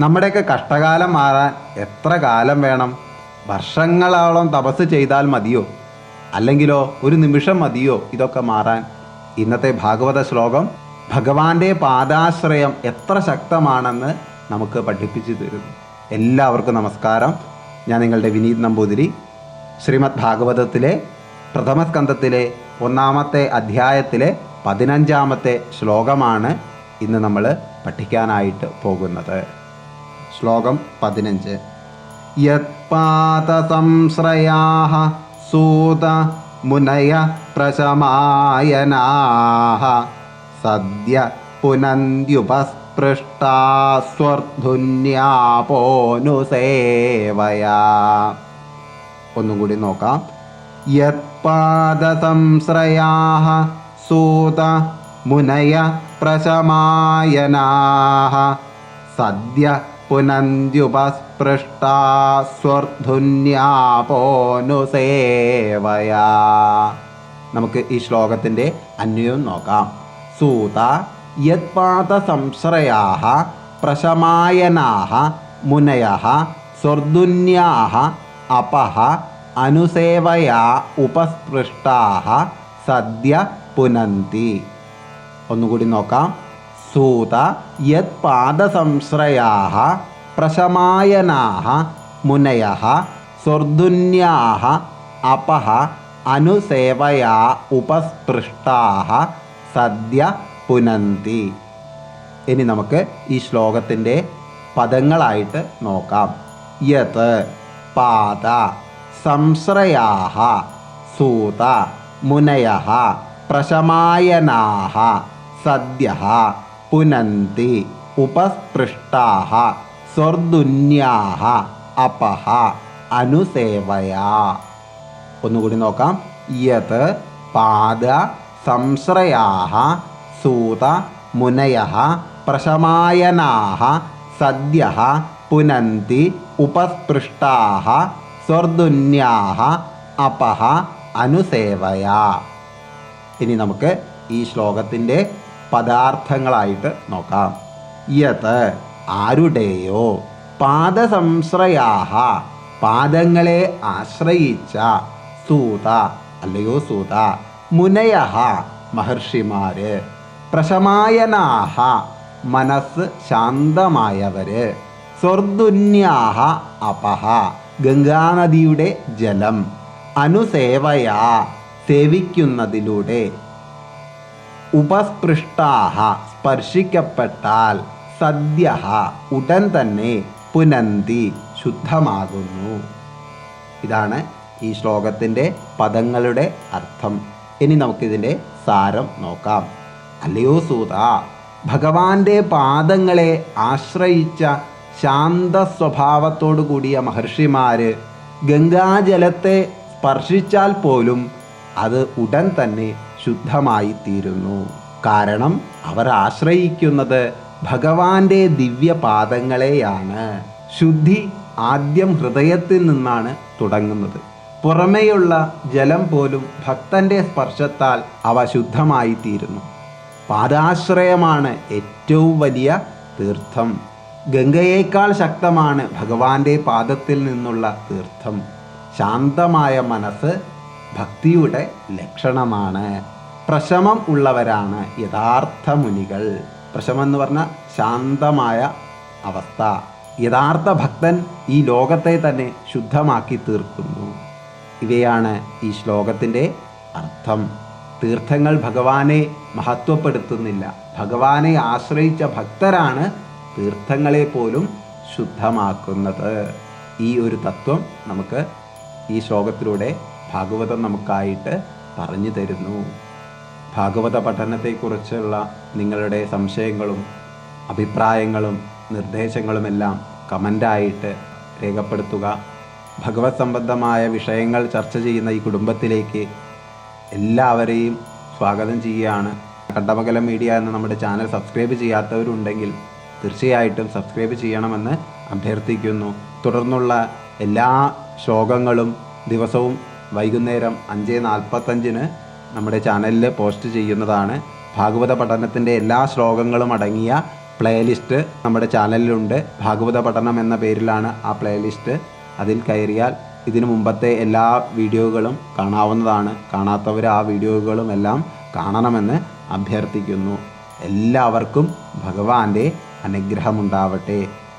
നമ്മുടെയൊക്കെ കഷ്ടകാലം മാറാൻ എത്ര കാലം വേണം? വർഷങ്ങളോളം തപസ് ചെയ്താൽ മതിയോ? അല്ലെങ്കിലോ ഒരു നിമിഷം മതിയോ ഇതൊക്കെ മാറാൻ? ഇന്നത്തെ ഭാഗവത ശ്ലോകം ഭഗവാന്റെ പാദാശ്രയം എത്ര ശക്തമാണെന്ന് നമുക്ക് പഠിപ്പിച്ചു തരുന്നു. എല്ലാവർക്കും നമസ്കാരം. ഞാൻ നിങ്ങളുടെ വിനീത് നമ്പൂതിരി. ശ്രീമദ് ഭാഗവതത്തിലെ പ്രഥമ സ്കന്ധത്തിലെ ഒന്നാമത്തെ അധ്യായത്തിലെ പതിനഞ്ചാമത്തെ ശ്ലോകമാണ് ഇന്ന് നമ്മൾ പഠിക്കാനായിട്ട് പോകുന്നത്. ശ്ലോകം പതിനഞ്ച്. യത്പാദസംശ്രയാ സൂത മുനയ പ്രശമായനാ സദ്യ പുനന്ത്യുപസ്പൃഷ്ടാ സ്വർധുന്യാപോനുസേവയാ ഒന്നും കൂടി നോക്കാം. യത്പാദസംശ്രയാ സൂത മുനയ പ്രശമായനാ സദ്യ പുനന്ത്യുപസ്പൃഷ്ടാ സ്വർധുന്യാപോനുസേവയാ നമുക്ക് ഈ ശ്ലോകത്തിന്റെ അന്വയം നോക്കാം. സൂത യത്പാത സംശ്രയാ പ്രശമായനാ മുനയ സ്വർദുന്യാ അപഹ അനുസേവയാ ഉപസ്പൃഷ്ടാ സദ്യ പുനന്തി. ഒന്നുകൂടി നോക്കാം. സൂത യത് പാദസംശ്രയാ പ്രശമായനാ മുനയ സ്വർധുന്യാ അപഹ അനുസേവയാ ഉപസ്പൃഷ്ടാ സദ്യ പുനന്തി ഇനി നമുക്ക് ഈ ശ്ലോകത്തിന്റെ പദങ്ങളായിട്ട് നോക്കാം. യത് പാദ സംശ്രയാ സൂത മുനയ പ്രശമായനാ സദ്യ പുനന്തി ഉപസ്പൃഷ്ടാഹ സ്വർദുന്യാഹ അപഹ അനുസേവയാ. ഒന്നുകൂടി നോക്കാം. യത് പാദ സംശ്രയാഹ സൂത മുനയ പ്രശമായനാഹ സദ്യ പുനന്തി ഉപസ്പൃഷ്ടാഹ സ്വർദുന്യാഹ അപഹ അനുസേവയാ. ഇനി നമുക്ക് ഈ ശ്ലോകത്തിന്റെ പദാർത്ഥങ്ങളായിട്ട് നോക്കാം. യത് ആരുടെയോ പാദസംശ്രയാഹ പാദങ്ങളെ ആശ്രയിച്ച സൂത അല്ലയോ സൂത മുനയ മഹർഷിമാര് പ്രശമായനാഹ മനസ്സ് ശാന്തമായവര് സ്വർദുന്യാഹ അപഹ ഗംഗാനദിയുടെ ജലം അനുസേവയാ സേവിക്കുന്നതിലൂടെ ഉപസ്പൃഷ്ടാഹ സ്പർശിക്കപ്പെട്ടാൽ സദ്യ ഉടൻ തന്നെ പുനന്തി ശുദ്ധമാകുന്നു. ഇതാണ് ഈ ശ്ലോകത്തിന്റെ പദങ്ങളുടെ അർത്ഥം. ഇനി നമുക്കിതിന്റെ സാരം നോക്കാം. അല്ലയോ സൂത ഭഗവാന്റെ പാദങ്ങളെ ആശ്രയിച്ച ശാന്ത സ്വഭാവത്തോടു കൂടിയ മഹർഷിമാര് ഗംഗാജലത്തെ സ്പർശിച്ചാൽ പോലും അത് ഉടൻ തന്നെ ശുദ്ധമായി തീരുന്നു കാരണം അവർ ആശ്രയിക്കുന്നത് ഭഗവാന്റെ ദിവ്യപാദങ്ങളെയാണ്. ശുദ്ധി ആദ്യം ഹൃദയത്തിൽ നിന്നാണ് തുടങ്ങുന്നത്. പുറമേയുള്ള ജലം പോലും ഭക്തന്റെ സ്പർശത്താൽ അവ ശുദ്ധമായി തീരുന്നു പാദാശ്രയമാണ് ഏറ്റവും വലിയ തീർത്ഥം. ഗംഗയേക്കാൾ ശക്തമാണ് ഭഗവാന്റെ പാദത്തിൽ നിന്നുള്ള തീർത്ഥം. ശാന്തമായ മനസ്സ് ഭക്തിയുടെ ലക്ഷണമാണ്. പ്രശമം ഉള്ളവരാണ് യഥാർത്ഥ മുനികൾ. പ്രശമം എന്ന് പറഞ്ഞാൽ ശാന്തമായ അവസ്ഥ. യഥാർത്ഥ ഭക്തൻ ഈ ലോകത്തെ തന്നെ ശുദ്ധമാക്കി തീർക്കുന്നു. ഇവയാണ് ഈ ശ്ലോകത്തിന്റെ അർത്ഥം. തീർത്ഥങ്ങൾ ഭഗവാനെ മഹത്വപ്പെടുത്തുന്നില്ല. ഭഗവാനെ ആശ്രയിച്ച ഭക്തരാണ് തീർത്ഥങ്ങളെ പോലും ശുദ്ധമാക്കുന്നത്. ഈ ഒരു തത്വം നമുക്ക് ഈ ശ്ലോകത്തിലൂടെ ഭാഗവതം നമുക്കായിട്ട് പറഞ്ഞു തരുന്നു. ഭാഗവത പഠനത്തെക്കുറിച്ചുള്ള നിങ്ങളുടെ സംശയങ്ങളും അഭിപ്രായങ്ങളും നിർദ്ദേശങ്ങളുമെല്ലാം കമന്റായിട്ട് രേഖപ്പെടുത്തുക. ഭഗവത് സംബന്ധമായ വിഷയങ്ങൾ ചർച്ച ചെയ്യുന്ന ഈ കുടുംബത്തിലേക്ക് എല്ലാവരെയും സ്വാഗതം ചെയ്യുകയാണ്. കണ്ടമകലം മീഡിയ എന്ന നമ്മുടെ ചാനൽ സബ്സ്ക്രൈബ് ചെയ്യാത്തവരുണ്ടെങ്കിൽ തീർച്ചയായിട്ടും സബ്സ്ക്രൈബ് ചെയ്യണമെന്ന് അഭ്യർത്ഥിക്കുന്നു. തുടർന്നുള്ള എല്ലാ ശ്ലോകങ്ങളും ദിവസവും വൈകുന്നേരം അഞ്ച് നാൽപ്പത്തഞ്ചിന് നമ്മുടെ ചാനലിൽ പോസ്റ്റ് ചെയ്യുന്നതാണ്. ഭാഗവത പഠനത്തിന്റെ എല്ലാ ശ്ലോകങ്ങളും അടങ്ങിയ പ്ലേലിസ്റ്റ് നമ്മുടെ ചാനലിലുണ്ട് ഭാഗവത പഠനം എന്ന പേരിലാണ് ആ പ്ലേലിസ്റ്റ് അതിൽ കയറിയാൽ ഇതിനു മുമ്പത്തെ എല്ലാ വീഡിയോകളും കാണാവുന്നതാണ്. കാണാത്തവർ ആ വീഡിയോകളും എല്ലാം കാണണമെന്ന് അഭ്യർത്ഥിക്കുന്നു. എല്ലാവർക്കും ഭഗവാന്റെ അനുഗ്രഹമുണ്ടാവട്ടെ.